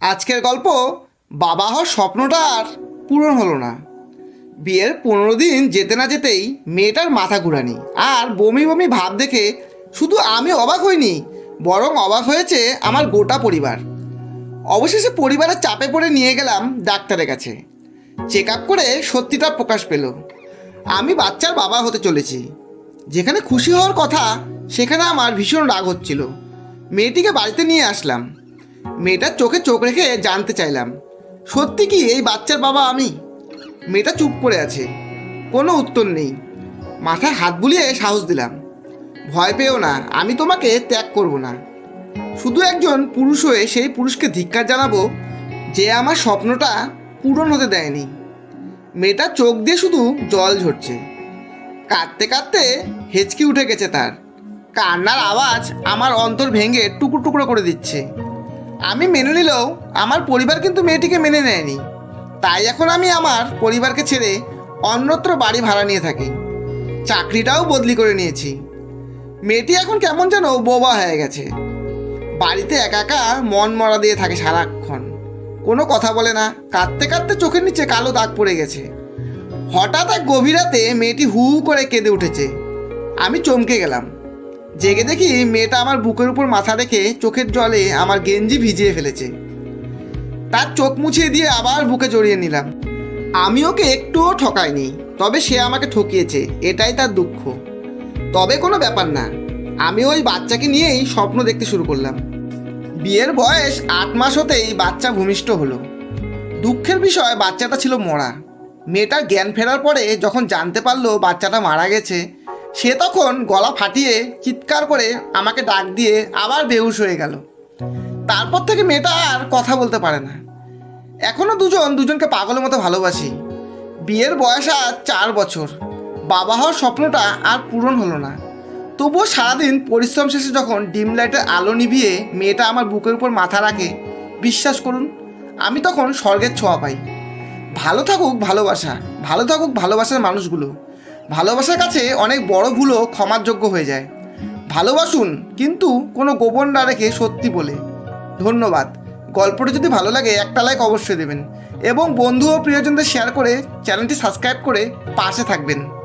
আজকের গল্প বাবা হওয়ার স্বপ্নটা আর পূরণ হলো না। বিয়ের পনেরো দিন যেতে না যেতেই মেয়েটার মাথা ঘুরানি আর বমি বমি ভাব দেখে শুধু আমি অবাক হইনি, বরং অবাক হয়েছে আমার গোটা পরিবার। অবশেষে পরিবারের চাপে পড়ে নিয়ে গেলাম ডাক্তারের কাছে। চেক আপ করে সত্যিটা প্রকাশ পেল। আমি বাচ্চার বাবা হতে চলেছি। যেখানে খুশি হওয়ার কথা, সেখানে আমার ভীষণ রাগ হচ্ছিল। মেয়েটিকে বাড়িতে নিয়ে আসলাম। মেয়েটার চোখে চোখ রেখে জানতে চাইলাম, সত্যি কি এই বাচ্চার বাবা আমি? মেয়েটা চুপ করে আছে, কোনো উত্তর নেই। মাথায় হাত বুলিয়ে সাহস দিলাম, ভয় পেও না, আমি তোমাকে ত্যাগ করব না। শুধু একজন পুরুষ হয়ে সেই পুরুষকে ধিক্কার জানাব যে আমার স্বপ্নটা পূরণ হতে দেয়নি। মেয়েটা চোখ দিয়ে শুধু জল ঝরছে। কাঁদতে কাঁদতে হেঁচকি উঠে গেছে তার। কান্নার আওয়াজ আমার অন্তর ভেঙে টুকরো টুকরো করে দিচ্ছে। আমি মেনে নিলেও আমার পরিবার কিন্তু মেয়েটিকে মেনে নেয়নি। তাই এখন আমি আমার পরিবারকে ছেড়ে অন্যত্র বাড়ি ভাড়া নিয়ে থাকি। চাকরিটাও বদলি করে নিয়েছি। মেয়েটি এখন কেমন যেন বোবা হয়ে গেছে। বাড়িতে একা একা মন মরা দিয়ে থাকে সারাক্ষণ। কোনো কথা বলে না, কাঁদতে কাঁদতে চোখের নিচে কালো দাগ পড়ে গেছে। হঠাৎ এক গভীর রাতে মেয়েটি হু হু করে কেঁদে উঠেছে। আমি চমকে গেলাম। জেগে দেখি মেয়েটা আমার বুকের উপর মাথা রেখে চোখের জলে আমার গেঞ্জি ভিজিয়ে ফেলেছে। তার চোখ মুছিয়ে দিয়ে আবার বুকে জড়িয়ে নিলাম। আমি ওকে একটুও ঠকাইনি, তবে সে আমাকে ঠকিয়েছে, এটাই তার দুঃখ। তবে কোনো ব্যাপার না, আমি ওই বাচ্চাকে নিয়েই স্বপ্ন দেখতে শুরু করলাম। বিয়ের বয়স আট মাস হতেই বাচ্চা ভূমিষ্ঠ হলো। দুঃখের বিষয়, বাচ্চাটা ছিল মরা। মেয়েটার জ্ঞান ফেরার পরে যখন জানতে পারল বাচ্চাটা মারা গেছে সে তখন গলা ফাটিয়ে চিৎকার করে আমাকে ডাক দিয়ে আবার বেহুশ হয়ে গেল। তারপর থেকে মেয়েটা আর কথা বলতে পারে না। এখনও দুজন দুজনকে পাগলের মতো ভালোবাসি। বিয়ের বয়স আজ চার বছর। বাবা হওয়ার স্বপ্নটা আর পূরণ হলো না। তবুও সারাদিন পরিশ্রম শেষে যখন ডিম লাইটের আলো নিভিয়ে মেয়েটা আমার বুকের উপর মাথা রাখে, বিশ্বাস করুন, আমি তখন স্বর্গের ছোঁয়া পাই। ভালো থাকুক ভালোবাসা, ভালো থাকুক ভালোবাসার মানুষগুলো। ভালোবাসার কাছে অনেক বড় ভুলও ক্ষমার যোগ্য হয়ে যায়। ভালোবাসুন, কিন্তু কোনো গোপন না রেখে সত্যি বলে। ধন্যবাদ। গল্পটি যদি ভালো লাগে, একটা লাইক অবশ্যই দেবেন। এবং বন্ধু ও প্রিয়জনদের শেয়ার করে চ্যানেলটি সাবস্ক্রাইব করে পাশে থাকবেন।